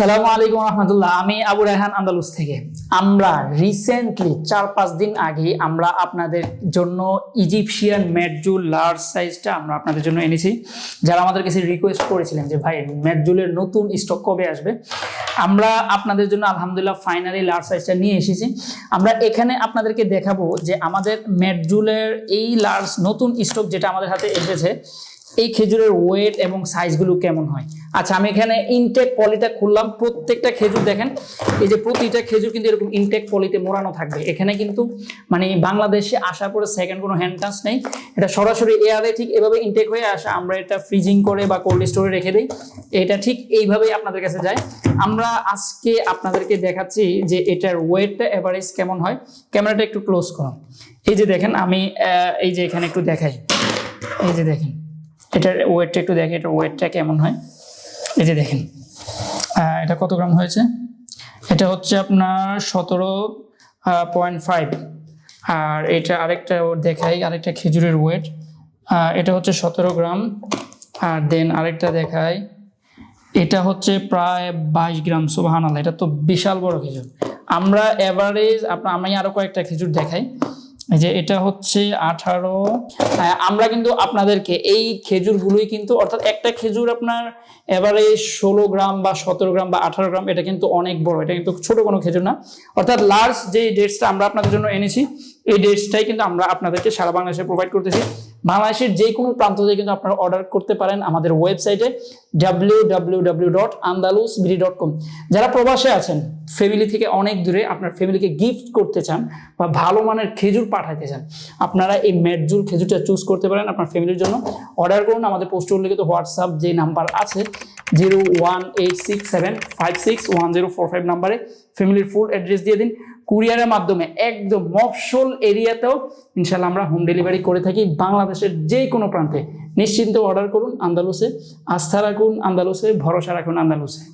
আসসালামু আলাইকুম রহমতুল্লাহ। আমি আবু রায়হান আন্দালুস থেকে। আমরা রিসেন্টলি চার পাঁচ দিন আগে আমরা আপনাদের জন্য ইজিপশিয়ান ম্যাটজুল লার্জ সাইজটা আমরা আপনাদের জন্য এনেছি। যারা আমাদের কাছে রিকোয়েস্ট করেছিলেন যে, ভাই ম্যাটজুলের নতুন স্টক কবে আসবে? আমরা আপনাদের জন্য আলহামদুলিল্লাহ ফাইনালি লার্জ সাইজটা নিয়ে এসেছি। আমরা এখানে আপনাদেরকে দেখাবো যে আমাদের ম্যাটজুলের এই লার্জ নতুন স্টক যেটা আমাদের হাতে এসেছে এই খেজুরের ওয়েট এবং সাইজগুলো কেমন হয়? আচ্ছা আমি এখানে ইনটেক পলিটা খুললাম। প্রত্যেকটা খেজুর দেখেন, এই যে প্রতিটা খেজুর কিন্তু এরকম ইনটেক পলিতে মোড়ানো থাকবে। এখানে কিন্তু মানে বাংলাদেশে আসার পরে সেকেন্ড কোনো হ্যান্ড টাচ নেই। এটা সরাসরি এয়ারে ঠিক এভাবে ইনটেক হয়ে আসে। আমরা এটা ফ্রিজিং করে বা কোল্ড স্টোরে রেখে দিই। এটা ঠিক এইভাবেই আপনাদের কাছে যায়। আমরা আজকে আপনাদেরকে দেখাচ্ছি যে এটার ওয়েটটা এভারেজ কেমন হয়। ক্যামেরাটা একটু ক্লোজ করুন। এই যে দেখেন, আমি এই যে এখানে একটু দেখাই। এই যে দেখেন। এটার ওয়েটটা একটু দেখে এটার ওয়েটটা কেমন হয়? এই যে দেখেন এটা কত গ্রাম হয়েছে? এটা হচ্ছে আপনার সতেরো পয়েন্ট ফাইভ আর এটা আরেকটা দেখাই, আরেকটা খেজুরের ওয়েট এটা হচ্ছে সতেরো গ্রাম। আর দেন আরেকটা দেখাই, এটা হচ্ছে প্রায় বাইশ গ্রাম সুবাহান এটা তো বিশাল বড় খেজুর। আমরা এভারেজ আপনার আমি আরও কয়েকটা খেজুর দেখাই। এই যে এটা হচ্ছে আঠারো। হ্যাঁ, আমরা কিন্তু আপনাদেরকে এই খেজুরগুলোই কিন্তু অর্থাৎ একটা খেজুর আপনার এবারে ষোলো গ্রাম বা সতেরো গ্রাম বা আঠারো গ্রাম এটা কিন্তু অনেক বড় এটা কিন্তু ছোট কোনো খেজুর না। অর্থাৎ লার্জ যে ডেটসটা আমরা আপনাদের জন্য এনেছি এই ডেটসটাই কিন্তু আমরা আপনাদেরকে সারা বাংলাদেশে প্রোভাইড করতেছি। বাংলাদেশের যে কোনো প্রান্ত থেকে কিন্তু আপনারা অর্ডার করতে পারেন আমাদের ওয়েবসাইটে কম যারা প্রবাসে আছেন ফ্যামিলি থেকে অনেক দূরে আপনার ফ্যামিলিকে গিফট করতে চান বা ভালো মানের খেজুর পাঠাতে চান, আপনারা এই ম্যাটজুল খেজুরটা চুজ করতে পারেন আপনার ফ্যামিলির জন্য। অর্ডার করুন, আমাদের পোস্ট উল্লেখিত হোয়াটসঅ্যাপ যে নাম্বার আছে zero one eight six seven five six one zero four five নাম্বারে ফ্যামিলির ফুল অ্যাড্রেস দিয়ে দিন। কুরিয়ারের মাধ্যমে, একদম মফসল এরিয়াতেও ইনশাল্লাহ আমরা হোম ডেলিভারি করে থাকি বাংলাদেশের যে কোনো প্রান্তে। নিশ্চিন্ত অর্ডার করুন, আন্দালুসে। আস্থা রাখুন, আন্দালুসে। ভরসা রাখুন, আন্দালুসে।